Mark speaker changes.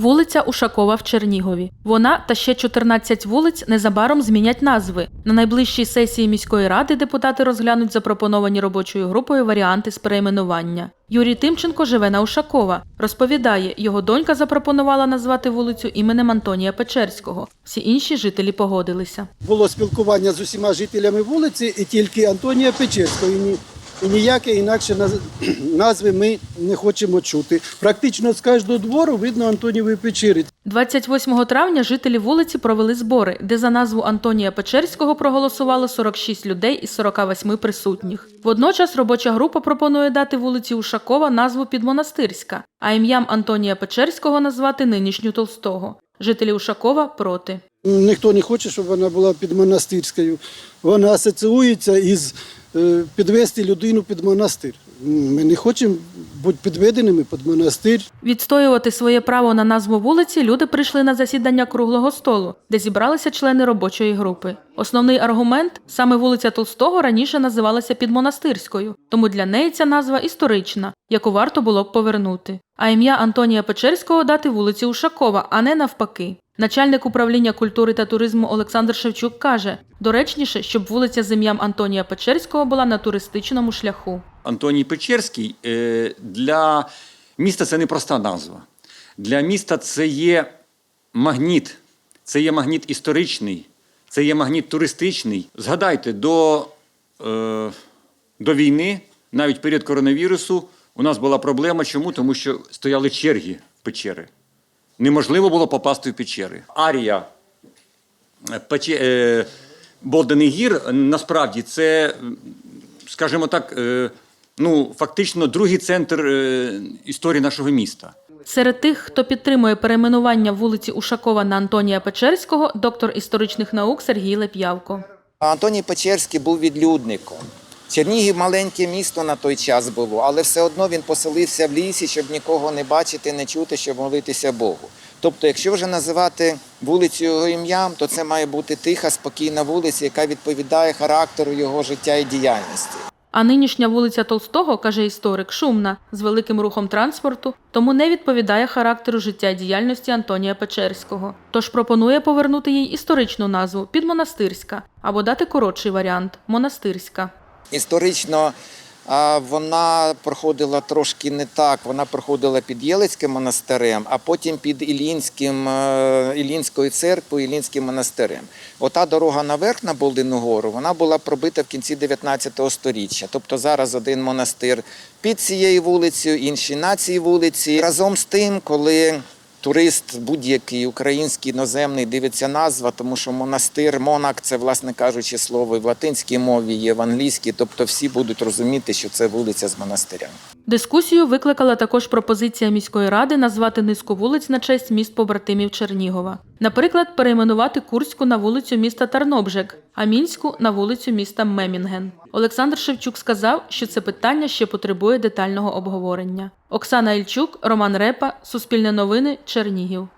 Speaker 1: Вулиця Ушакова в Чернігові. Вона та ще 14 вулиць незабаром змінять назви. На найближчій сесії міської ради депутати розглянуть запропоновані робочою групою варіанти з перейменування. Юрій Тимченко живе на Ушакова. Розповідає, його донька запропонувала назвати вулицю іменем Антонія Печерського. Всі інші жителі погодилися.
Speaker 2: Було спілкування з усіма жителями вулиці і тільки Антонія Печерського. І, ніяке інакше наз- назви ми не хочемо чути. Практично з кожного двору видно Антонієві Печери.
Speaker 1: 28 травня жителі вулиці провели збори, де за назву Антонія Печерського проголосувало 46 людей із 48 присутніх. Водночас робоча група пропонує дати вулиці Ушакова назву Підмонастирська, а ім'ям Антонія Печерського назвати нинішню Толстого. Жителі Ушакова проти.
Speaker 2: Ніхто не хоче, щоб вона була під монастирською. Вона асоціюється із підвести людину під монастир. Ми не хочемо бути підведеними під монастир.
Speaker 1: Відстоювати своє право на назву вулиці люди прийшли на засідання круглого столу, де зібралися члени робочої групи. Основний аргумент саме вулиця Толстого раніше називалася Підмонастирською, тому для неї ця назва історична, яку варто було б повернути. А ім'я Антонія Печерського дати вулиці Ушакова, а не навпаки. Начальник управління культури та туризму Олександр Шевчук каже: доречніше, щоб вулиця з ім'ям Антонія Печерського була на туристичному шляху.
Speaker 3: Антоній Печерський е, для міста це не проста назва. Для міста це є магніт, це є магніт історичний, це є магніт туристичний. Згадайте, до, е, до війни, навіть перед коронавірусу, у нас була проблема. Чому? Тому що стояли черги печери. Неможливо було попасти в печери. Арія е, Пече, е, Болдений гір насправді це, скажімо так, е, ну, фактично другий центр е, історії нашого міста.
Speaker 1: Серед тих, хто підтримує перейменування вулиці Ушакова на Антонія Печерського, доктор історичних наук Сергій Леп'явко.
Speaker 4: Антоній Печерський був відлюдником. Чернігів маленьке місто на той час було, але все одно він поселився в лісі, щоб нікого не бачити, не чути, щоб молитися Богу. Тобто, якщо вже називати вулицю його ім'ям, то це має бути тиха, спокійна вулиця, яка відповідає характеру його життя і діяльності.
Speaker 1: А нинішня вулиця Толстого, каже історик, шумна, з великим рухом транспорту, тому не відповідає характеру життя і діяльності Антонія Печерського. Тож пропонує повернути їй історичну назву Підмонастирська або дати коротший варіант Монастирська.
Speaker 4: Історично вона проходила трошки не так. Вона проходила під Єлицьким монастирем, а потім під Ілінським, е, Ілінською церквою, Ілінським монастирем. Ота дорога наверх на Болдину гору вона була пробита в кінці 19 століття. Тобто зараз один монастир під цією вулицею, інший на цій вулиці. Разом з тим, коли Турист будь-який український іноземний дивиться назва, тому що монастир, монак це, власне кажучи, слово і в латинській мові, є в англійській, тобто всі будуть розуміти, що це вулиця з монастирем.
Speaker 1: Дискусію викликала також пропозиція міської ради назвати низку вулиць на честь міст побратимів Чернігова. Наприклад, перейменувати Курську на вулицю міста Тарнобжек, а Мінську на вулицю міста Мемінген. Олександр Шевчук сказав, що це питання ще потребує детального обговорення. Оксана Ільчук, Роман Репа, Суспільне новини, Чернігів.